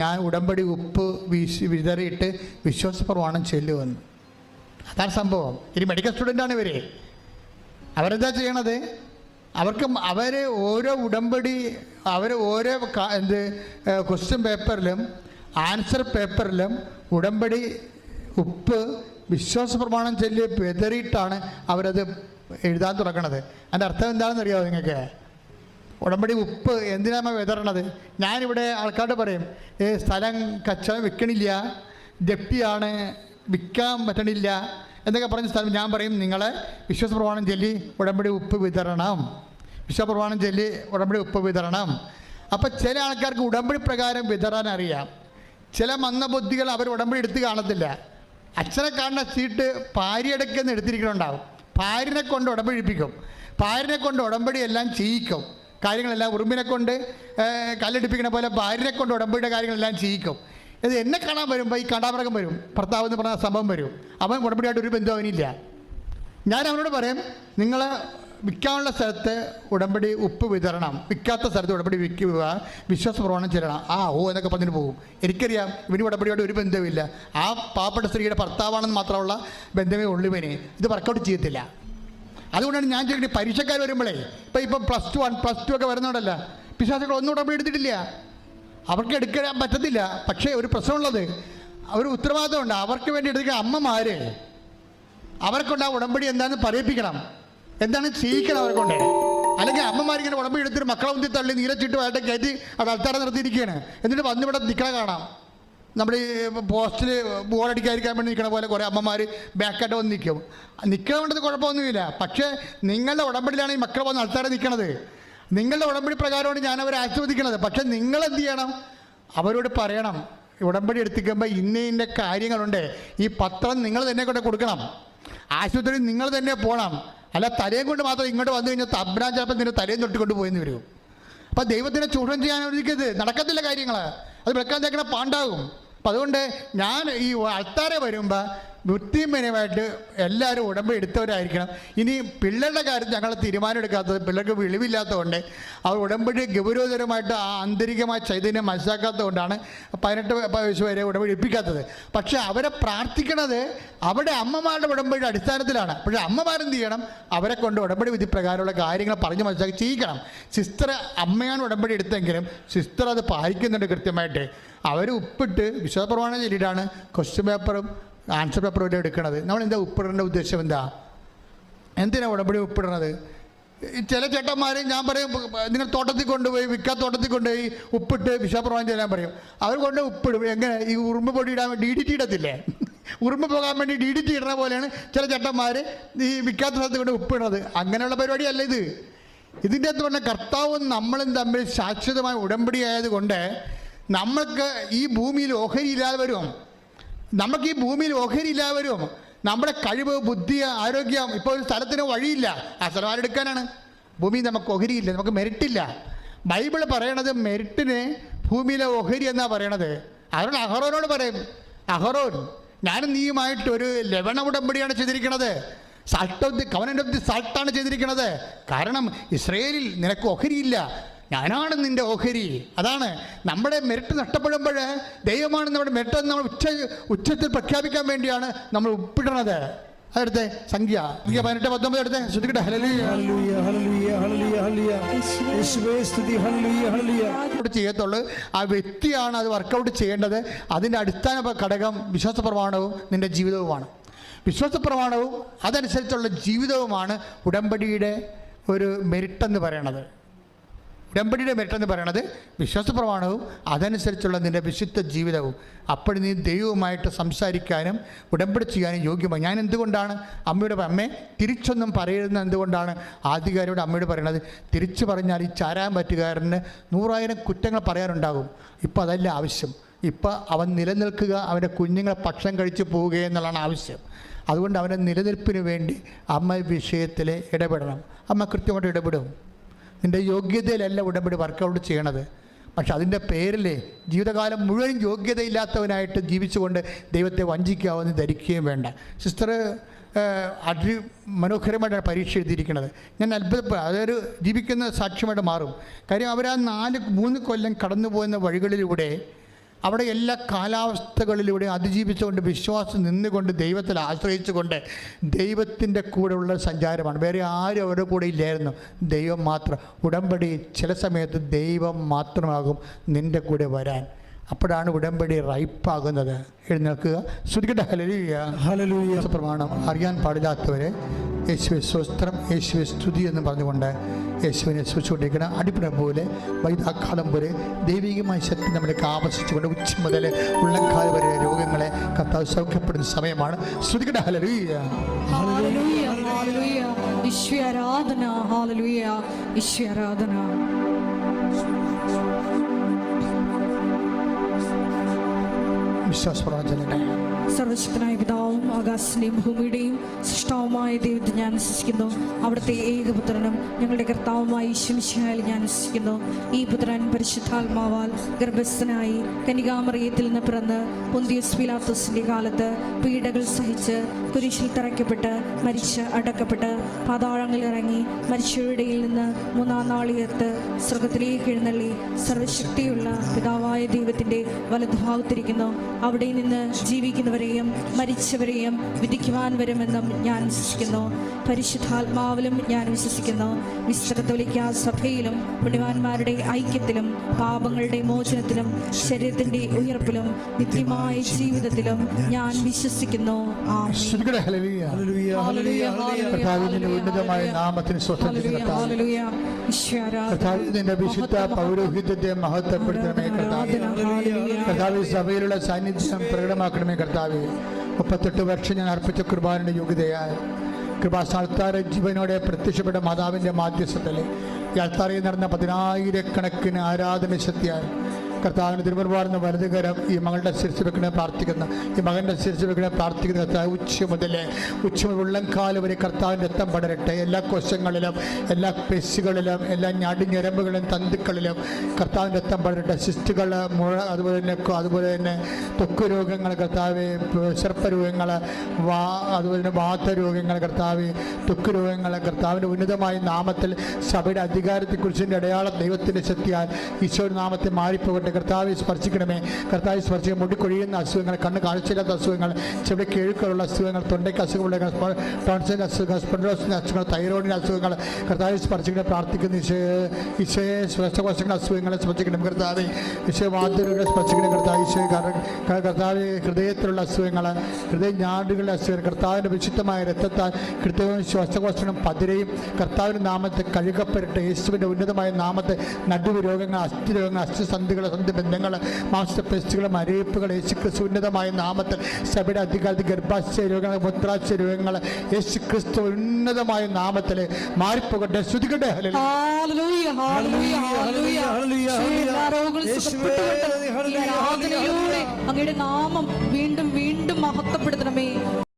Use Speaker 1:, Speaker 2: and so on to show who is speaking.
Speaker 1: ഞാൻ ഉടമ്പടി ഉപ്പ് വീശി വിതറിയിട്ട് വിശ്വാസ പ്രമാണം ചെല്ലുമെന്ന് അതാണ് സംഭവം. ഇനി മെഡിക്കൽ സ്റ്റുഡന്റാണ് ഇവർ അവരെന്താ ചെയ്യണത്? അവർക്ക് അവർ ഓരോ ഉടമ്പടി അവർ ഓരോ എന്ത് ക്വസ്റ്റ്യൻ പേപ്പറിലും ആൻസർ പേപ്പറിലും ഉടമ്പടി ഉപ്പ് വിശ്വാസ പ്രമാണം ചൊല്ലി വിതറിയിട്ടാണ് അവരത് എഴുതാൻ തുടങ്ങണത്. അതിന്റെ അർത്ഥം എന്താണെന്ന് അറിയാമോ നിങ്ങൾക്ക്? ഉടമ്പടി ഉപ്പ് എന്തിനാണ് വിതറണത്? ഞാനിവിടെ ആൾക്കാരോട് പറയും ഏ സ്ഥലം കച്ചവടം വിൽക്കണില്ല ജപ്തിയാണ് വിൽക്കാൻ പറ്റണില്ല എന്നൊക്കെ പറഞ്ഞ സ്ഥലം ഞാൻ പറയും നിങ്ങളെ വിശ്വാസ പ്രമാണം ചൊല്ലി ഉടമ്പടി ഉപ്പ് വിതരണം വിശ്വാസ പ്രമാണം ചൊല്ലി ഉടമ്പടി ഉപ്പ് വിതരണം അപ്പം ചില ആൾക്കാർക്ക് ഉടമ്പടി പ്രകാരം വിതറാൻ അറിയാം. ചില മന്ദബുദ്ധികൾ അവർ ഉടമ്പടി എടുത്ത് കാണത്തില്ല. അച്ഛനെ കാണുന്ന സീറ്റ് പാരിയടക്കെന്ന് എടുത്തിരിക്കണുണ്ടാവും. പാരിനെ കൊണ്ട് ഉടമ്പടിപ്പിക്കും പാരിനെ കൊണ്ട് ഉടമ്പടി എല്ലാം ചെയ്യിക്കും. കാര്യങ്ങളെല്ലാം ഉറുമ്പിനെ കൊണ്ട് കല്ലടിപ്പിക്കുന്ന പോലെ ഭാര്യനെ കൊണ്ട് ഉടമ്പയുടെ കാര്യങ്ങളെല്ലാം ചെയ്യിക്കും. ഇത് എന്നെ കാണാൻ വരുമ്പോൾ ഈ കണ്ടാമൃഗം വരും ഭർത്താവ് എന്ന് പറഞ്ഞ സംഭവം വരും. അവൻ ഉടമ്പടിയായിട്ട് ഒരു ബന്ധം അവനില്ല ഞാൻ അവനോട് പറയും നിങ്ങൾ വിൽക്കാനുള്ള സ്ഥലത്ത് ഉടമ്പടി ഉപ്പ് വിതരണം വിൽക്കാത്ത സ്ഥലത്ത് ഉടമ്പടി വിൽക്കുക വിശ്വാസ പ്രവണം ചെല്ലണം. ആ ഓ എന്നൊക്കെ പറഞ്ഞിട്ട് പോകും. എനിക്കറിയാം ഇവന് ഉടമ്പടിയോട് ഒരു ബന്ധവുമില്ല. ആ പാവപ്പെട്ട സ്ത്രീയുടെ ഭർത്താവാണെന്ന് മാത്രമുള്ള ബന്ധമേ ഉള്ളൂ ഇവന്. ഇത് വർക്കൗട്ട് ചെയ്യത്തില്ല. അതുകൊണ്ടാണ് ഞാൻ ചോദിക്കുന്നത് പരീക്ഷക്കാർ വരുമ്പോഴേ ഇപ്പം ഇപ്പം plus two one plus two ഒക്കെ വരുന്നോണ്ടല്ല പിശാസുകൾ ഒന്നും എടുത്തിട്ടില്ല അവർക്ക് എടുക്കാൻ പറ്റത്തില്ല പക്ഷേ ഒരു പ്രശ്നമുള്ളത് ഒരു ഉത്തരവാദിത്തമുണ്ട്. അവർക്ക് വേണ്ടി എടുക്കുക അമ്മമാര് അവർക്കൊണ്ട് ആ ഉടമ്പടി എന്താണെന്ന് പറയിപ്പിക്കണം. എന്താണ് ചെയ്യിക്കണം അവർക്കൊണ്ട്. അല്ലെങ്കിൽ അമ്മമാരിങ്ങനെ ഉടമ്പടി എടുത്തിട്ട് മക്കളെ ഒന്നി തള്ളി നീലച്ചിട്ടുമായിട്ട് കയറ്റി അത് അൽത്താരം നിർത്തിയിരിക്കുകയാണ്. എന്നിട്ട് വന്നിവിടെ നിൽക്കണ കാണാം. നമ്മുടെ ഈ പോസ്റ്റിൽ ബോർഡടിക്കാതിരിക്കാൻ വേണ്ടി നിൽക്കണ പോലെ കുറേ അമ്മമാർ ബാക്കായിട്ട് വന്ന് നിൽക്കും നിൽക്കണതുകൊണ്ട് കുഴപ്പമൊന്നുമില്ല. പക്ഷേ നിങ്ങളുടെ ഉടമ്പടിയിലാണ് ഈ മക്കളെ വന്ന് ആൾക്കാരെ നിൽക്കണത് നിങ്ങളുടെ ഉടമ്പടി പ്രകാരമാണ് ഞാൻ അവരെ ആസ്വദിക്കുന്നത് പക്ഷേ നിങ്ങൾ എന്ത് ചെയ്യണം? അവരോട് പറയണം. ഉടമ്പടി എടുത്തിക്കുമ്പോൾ ഇന്ന ഇന്ന കാര്യങ്ങളുണ്ട്. ഈ പത്രം നിങ്ങൾ തന്നെ കൊണ്ട് കൊടുക്കണം. ആശുപത്രി നിങ്ങൾ തന്നെ പോകണം അല്ല തലയും കൊണ്ട് മാത്രം ഇങ്ങോട്ട് വന്നു കഴിഞ്ഞാൽ തബ്രാൻ ചിലപ്പോൾ നിന്റെ തലയും തൊട്ടിക്കൊണ്ട് പോയെന്ന് വരും. അപ്പം ദൈവത്തിനെ ചൂഷണം ചെയ്യാൻ അനുവദിക്കരുത് നടക്കത്തില്ല കാര്യങ്ങൾ അത് വെക്കാൻ തേക്കണ പാണ്ടാകും അപ്പം അതുകൊണ്ട് ഞാൻ ഈ അൾത്താരെ വരുമ്പോൾ വൃത്തിമനുമായിട്ട് എല്ലാവരും ഉടമ്പ് എടുത്തവരായിരിക്കണം. ഇനി പിള്ളേരുടെ കാര്യത്തിൽ ഞങ്ങൾ തീരുമാനം എടുക്കാത്തത് പിള്ളേർക്ക് വെളിവില്ലാത്തതുകൊണ്ട് അവർ ഉടമ്പടി ഗൗരവതരമായിട്ട് ആ ആന്തരികമായ ചൈതന്യം മനസ്സിലാക്കാത്തതുകൊണ്ടാണ് പതിനെട്ട് വയസ്സ് വരെ ഉടമ്പടി എടുപ്പിക്കാത്തത്. പക്ഷേ അവരെ പ്രാർത്ഥിക്കണത് അവിടെ അമ്മമാരുടെ ഉടമ്പടിയുടെ അടിസ്ഥാനത്തിലാണ്. പക്ഷേ അമ്മമാരെന്ത് ചെയ്യണം? അവരെ കൊണ്ട് ഉടമ്പടി വിധി പ്രകാരമുള്ള കാര്യങ്ങൾ പറഞ്ഞ് മനസ്സിലാക്കി ചെയ്യിക്കണം. സിസ്റ്റർ അമ്മയാണ് ഉടമ്പടി എടുത്തെങ്കിലും സിസ്റ്റർ അത് പാലിക്കുന്നുണ്ട് കൃത്യമായിട്ട്. അവർ ഉപ്പിട്ട് വിശ്വാസപ്രമാണം ചൊല്ലിയിട്ടാണ് ക്വസ്റ്റ്യൻ പേപ്പറും ആൻസർ പേപ്പറും എല്ലാം എടുക്കുന്നത് നമ്മൾ എന്താ ഉപ്പിടേണ്ട ഉദ്ദേശം എന്താ? എന്തിനാ ഉടമ്പടി ഉപ്പിടണത്? ചില ചേട്ടന്മാർ ഞാൻ പറയും നിങ്ങൾ തോട്ടത്തിൽ കൊണ്ടുപോയി വിൽക്കാൻ തോട്ടത്തിൽ കൊണ്ടുപോയി ഉപ്പിട്ട് വിശ്വാസപ്രമാണം ചെല്ലാൻ പറയും. അവർ കൊണ്ട് ഉപ്പിടും. എങ്ങനെ? ഈ ഉറുമ്പ് പൊടി ഇടാൻ ഡി ഡി ടി ഇടത്തില്ലേ? ഉറുമ്പ് പോകാൻ വേണ്ടി ഡി ഡി ടി ഇടുന്ന പോലെയാണ് ചില ചേട്ടന്മാർ ഈ വിൽക്കാത്ത സ്ഥലത്ത് കൊണ്ട് ഉപ്പിടുന്നത്. അങ്ങനെയുള്ള പരിപാടിയല്ല ഇത്. ഇതിന്റെ അകത്ത് പറഞ്ഞ കർത്താവും നമ്മളും തമ്മിൽ ശാശ്വതമായ ഉടമ്പടി ആയതുകൊണ്ട് നമ്മൾക്ക് ഈ ഭൂമിയിൽ ഓഹരിയില്ലാതെ വരും. നമുക്ക് ഈ ഭൂമിയിൽ ഓഹരിയില്ലാതെ വരും. നമ്മുടെ കഴിവ് ബുദ്ധി ആരോഗ്യം ഇപ്പോൾ ഒരു സ്ഥലത്തിന് വഴിയില്ല. ആ സ്ഥലം ആരെടുക്കാനാണ് ഭൂമി നമുക്ക് ഓഹരിയില്ല നമുക്ക് മെരിട്ടില്ല ബൈബിൾ പറയണത് മെരിട്ടിന് ഭൂമിയിലെ ഓഹരി എന്നാണ് പറയണത്. അതുകൊണ്ട് അഹറോനോട് പറയും അഹറോൻ ഞാനും നീയുമായിട്ട് ഒരു ലവണ ഉടമ്പടിയാണ് ചെയ്തിരിക്കുന്നത് salt of the covenant of the സാൾട്ടാണ് ചെയ്തിരിക്കുന്നത് കാരണം ഇസ്രയേലിൽ നിനക്ക് ഓഹരിയില്ല. ഞാനാണ് നിന്റെ ഓഹരി. അതാണ് നമ്മുടെ മെരിട്ട് നഷ്ടപ്പെടുമ്പോൾ ദൈവമാണ് നമ്മുടെ മെരിട്ട് നമ്മൾ ഉച്ച ഉച്ചത്തിൽ പ്രഖ്യാപിക്കാൻ വേണ്ടിയാണ് നമ്മൾ ഒപ്പിടണത്. അതെടുത്തെ സംഖ്യ. സംഖ്യ പതിനെട്ട് പത്തൊമ്പത് എടുത്തേ. ശ്രദ്ധിക്കട്ടെ. ചെയ്യത്തുള്ളൂ. ആ വ്യക്തിയാണ് അത് വർക്കൗട്ട് ചെയ്യേണ്ടത്. അതിന്റെ അടിസ്ഥാന ഘടകം വിശ്വാസ പ്രമാണവും നിന്റെ ജീവിതവുമാണ്. വിശ്വാസ പ്രമാണവും അതനുസരിച്ചുള്ള ജീവിതവുമാണ് ഉടമ്പടിയുടെ ഒരു മെരിട്ടെന്ന് എന്ന് പറയണത്. ഉടമ്പടിയുടെ മെട്ടെന്ന് പറയണത് വിശ്വാസ പ്രമാണവും അതനുസരിച്ചുള്ള നിന്റെ വിശുദ്ധ ജീവിതവും. അപ്പോൾ നീ ദൈവവുമായിട്ട് സംസാരിക്കാനും ഉടമ്പടി ചെയ്യാനും യോഗ്യമായി. ഞാൻ എന്തുകൊണ്ടാണ് അമ്മയുടെ അമ്മയെ അമ്മേ തിരിച്ചൊന്നും പറയുന്നത് എന്തുകൊണ്ടാണ് ആധികാരിയോട് അമ്മയോട് പറയണത്? തിരിച്ചു പറഞ്ഞാൽ ഈ ചാരാൻ പറ്റുകാരന് നൂറായിരം കുറ്റങ്ങൾ പറയാനുണ്ടാകും. ഇപ്പോൾ അതല്ല ആവശ്യം. ഇപ്പോൾ അവൻ നിലനിൽക്കുക അവന്റെ കുഞ്ഞുങ്ങളെ ഭക്ഷണം കഴിച്ച് പോവുക എന്നുള്ളതാണ് ആവശ്യം. അതുകൊണ്ട് അവന്റെ നിലനിൽപ്പിന് വേണ്ടി അമ്മ വിഷയത്തിൽ ഇടപെടണം. അമ്മ കൃത്യമായിട്ട് ഇടപെടും. നിന്റെ യോഗ്യതയിലല്ല ഉടമ്പടി വർക്കൗട്ട് ചെയ്യണത്. പക്ഷെ അതിന്റെ പേരിൽ ജീവിതകാലം മുഴുവൻ യോഗ്യതയില്ലാത്തവനായിട്ട് ജീവിച്ചുകൊണ്ട് ദൈവത്തെ വഞ്ചിക്കാവുന്ന ധരിക്കുകയും വേണ്ട. സിസ്റ്റർ അതി മനോഹരമായിട്ടാണ് പരീക്ഷ എഴുതിയിരിക്കുന്നത്. ഞാൻ അത്ഭുതപ്പെടും അതൊരു ജീവിക്കുന്ന സാക്ഷ്യമായിട്ട് മാറും. കാര്യം അവർ ആ നാല് മൂന്ന് കൊല്ലം കടന്നു പോകുന്ന വഴികളിലൂടെ അവിടെ എല്ലാ കാലാവസ്ഥകളിലൂടെ അതിജീവിച്ചുകൊണ്ട് വിശ്വാസം നിന്നുകൊണ്ട് ദൈവത്തിൽ ആശ്രയിച്ചുകൊണ്ട് ദൈവത്തിന്റെ കൂടെയുള്ള സഞ്ചാരമാണ്. വേറെ ആരും അവരുടെ കൂടെ ഇല്ലായിരുന്നു. ദൈവം മാത്രം. ഉടമ്പടി ചില സമയത്ത് ദൈവം മാത്രമാകും നിന്റെ കൂടെ വരാൻ. അപ്പോഴാണ് ഉടമ്പടി റൈപ്പാകുന്നത്. എഴുന്നേൽക്കുക. ശ്രുതിക്കട്ടെ ഹലലൂയ
Speaker 2: ഹലലൂയ
Speaker 1: പ്രമാണം അറിയാൻ പാടില്ലാത്തവരെ യേശുവെ സ്വസ്ത്രം യേശുവെ സ്തുതി എന്ന് പറഞ്ഞുകൊണ്ട് യേശുവിനെ സൂക്ഷിച്ചുകൊണ്ടിരിക്കണം അടിപ്പിട പോലെ വൈദാക്കാലം പോലെ ദൈവികമായ ശക്തി നമ്മളിലേക്ക് ആവശിച്ചുകൊണ്ട് ഉച്ച മുതൽ ഉള്ളക്കാല വരെ രോഗങ്ങളെ കർത്താവ് സൗഖ്യപ്പെടുന്ന സമയമാണ്. ശ്രുതികട ഹലലിയ
Speaker 3: ഹാലലൂയ ഹാലലൂയ ഈശ്വര ആരാധന ഹാലലൂയ ഈശ്വര ആരാധന.
Speaker 1: വിശ്വാസപ്രവചനങ്ങളെ
Speaker 3: സർവശക്തനായ പിതാവും ആകാശത്തിലെയും ഭൂമിയുടെയും സൃഷ്ടാവുമായ ദൈവത്തെ ഞാൻ വിശ്വസിക്കുന്നു അവിടുത്തെ ഏകപുത്രനും ഞങ്ങളുടെ കർത്താവുമായ ഈശ്വമിശായാൽ ഞാൻ വിശ്വസിക്കുന്നു ഈ പുത്രൻ പരിശുദ്ധാത്മാവാൽ ഗർഭസ്ഥനായി കനികാമറിയത്തിൽ നിന്ന് പിറന്ന് പൊന്തിയസ് പിലാത്തോസിന്റെ കാലത്ത് പീഡകൾ സഹിച്ച് കുരിശിൽ തറയ്ക്കപ്പെട്ട് മരിച്ച് അടക്കപ്പെട്ട് പാതാളങ്ങളിൽ ഇറങ്ങി മരിച്ചവരുടെ നിന്ന് മൂന്നാം നാളികത്ത് സ്വർഗത്തിലേക്ക് എഴുന്നള്ളി സർവശക്തിയുള്ള പിതാവായ ദൈവത്തിന്റെ വലതുഭാഗത്തിരിക്കുന്നു. അവിടെ നിന്ന് ജീവിക്കുന്നവരെയും മരിച്ചവരെയും വിധിക്കുവാൻ വരുമെന്നും ഞാൻ വിശ്വസിക്കുന്നു. പരിശുദ്ധാത്മാവിലും ഞാൻ വിശ്വസിക്കുന്നു. വിസ്തൃതോലിക്ക സഭയിലും പുണ്യവാന്മാരുടെ ഐക്യത്തിലും പാപങ്ങളുടെ മോചനത്തിലും ശരീരത്തിന്റെ ഉയർപ്പിലും നിത്യമായ ജീവിതത്തിലും ഞാൻ വിശ്വസിക്കുന്നു. ആമേൻ.
Speaker 2: ഹല്ലേലൂയ. ഹല്ലേലൂയ ഹല്ലേലൂയ
Speaker 1: കർത്താവിന്റെ ഉന്നതമായ നാമത്തിന് സ്വസ്ഥം
Speaker 3: ഹല്ലേലൂയ,
Speaker 1: കർത്താവ് വിശുദ്ധ പൗരോഹിത്യത്തെ മഹത്വപ്പെടുത്തണമേ കർത്താവ്. സഭയിലുള്ള സാന്നിധ്യം പ്രകടമാക്കണമേ കർത്താവ്. മുപ്പത്തെട്ട് വർഷം ഞാൻ അർപ്പിച്ച കൃപാന്റെ യോഗ്യതയാൽ കൃപാസ്ഥാനത്താറ് ജീവനോടെ പ്രത്യക്ഷപ്പെട്ട മാതാവിന്റെ മാധ്യസ്ഥത്തിൽ ഈ അൾത്താറയിൽ നടന്ന പതിനായിരക്കണക്കിന് ആരാധന ശക്തിയാൽ കർത്താവിന് തിരുവനന്തപുരം വലതുകരം ഈ മകളുടെ ശിരസ് വെക്കണേ പ്രാർത്ഥിക്കുന്ന. ഈ മകന്റെ ശിരസ് വെക്കണേ പ്രാർത്ഥിക്കുന്ന കർത്താവ്. ഉച്ച മുതൽ ഉച്ച ഉള്ളംകാൽ വരെ കർത്താവിന്റെ രക്തം പടരട്ടെ. എല്ലാ കോശങ്ങളിലും എല്ലാ പെശുകളിലും എല്ലാ ഞടിഞ്ഞരമ്പുകളിലും തന്തുക്കളിലും കർത്താവിന്റെ രക്തം പടരട്ടെ. സിസ്റ്റുകൾ മുഴ അതുപോലെ തന്നെ അതുപോലെ തന്നെ തൊക്കു രോഗങ്ങൾ കർത്താവ് സർപ്പരോഗങ്ങൾ വാ അതുപോലെ തന്നെ വാതരോഗങ്ങൾ കർത്താവ് തൊക്കു രോഗങ്ങൾ കർത്താവിന്റെ ഉന്നതമായ നാമത്തിൽ സഭയുടെ അധികാരത്തെക്കുറിച്ചിന്റെ അടയാളം ദൈവത്തിന്റെ ശക്തിയാൽ ഈശോ നാമത്തെ മാറിപ്പോകട്ടെ. കർത്താവെ സ്പർശിക്കണമേ. കർത്താവ് സ്പർശിക്കുക മുടിക്കൊഴിയുന്ന അസുഖങ്ങൾ കണ്ണ് കാഴ്ചയില്ലാത്ത അസുഖങ്ങൾ ചെവിടെ കേഴുക്കളുള്ള അസുഖങ്ങൾ തൊണ്ടയ്ക്ക് അസുഖമുള്ള ടോൺസിന്റെ അസുഖങ്ങൾ സ്പെൻഡോസിന്റെ അസുഖങ്ങൾ തൈറോയിഡിന്റെ അസുഖങ്ങൾ. കർത്താവ് സ്പർശിക്കണേ പ്രാർത്ഥിക്കുന്ന ഈശോയെ ശ്വാസകോശങ്ങൾ അസുഖങ്ങളെ സ്പർശിക്കണം കർത്താവ്. ഈശോ വാദ്യരുടെ സ്പർശിക്കണം കർത്താവ്. ഈശോ കർ- കർത്താവ് ഹൃദയത്തിലുള്ള അസുഖങ്ങൾ ഹൃദയ ഞാടുകളുടെ അസുഖങ്ങൾ കർത്താവിന്റെ വിശുദ്ധമായ രക്തത്താൽ കൃത്യവും ശ്വാസകോശങ്ങളും പതിരയും കർത്താവിന്റെ നാമത്തെ കഴുകപ്പെരട്ടെ യേശുവിന്റെ ഉന്നതമായ നാമത്തെ നടുവ് രോഗങ്ങൾ അസ്ഥി രോഗങ്ങൾ അസ്ഥിസന്ധികൾ സന്ധി ബന്ധങ്ങൾ മാംസപെസ്റ്റുകൾ മരയിപ്പുകൾ യേശു ക്രിസ്തു ഉന്നതമായ നാമത്തിൽ സഭയുടെ അധികാരത്തിൽ ഗർഭാശയ രോഗങ്ങൾ മുത്രാശയ രോഗങ്ങൾ യേശു ക്രിസ്തു ഉന്നതമായ നാമത്തിൽ മാറിപ്പോകട്ടെ. ശ്രുതികട്ടെ ഹല്ലേലൂയ.
Speaker 3: Hallelujah, hallelujah,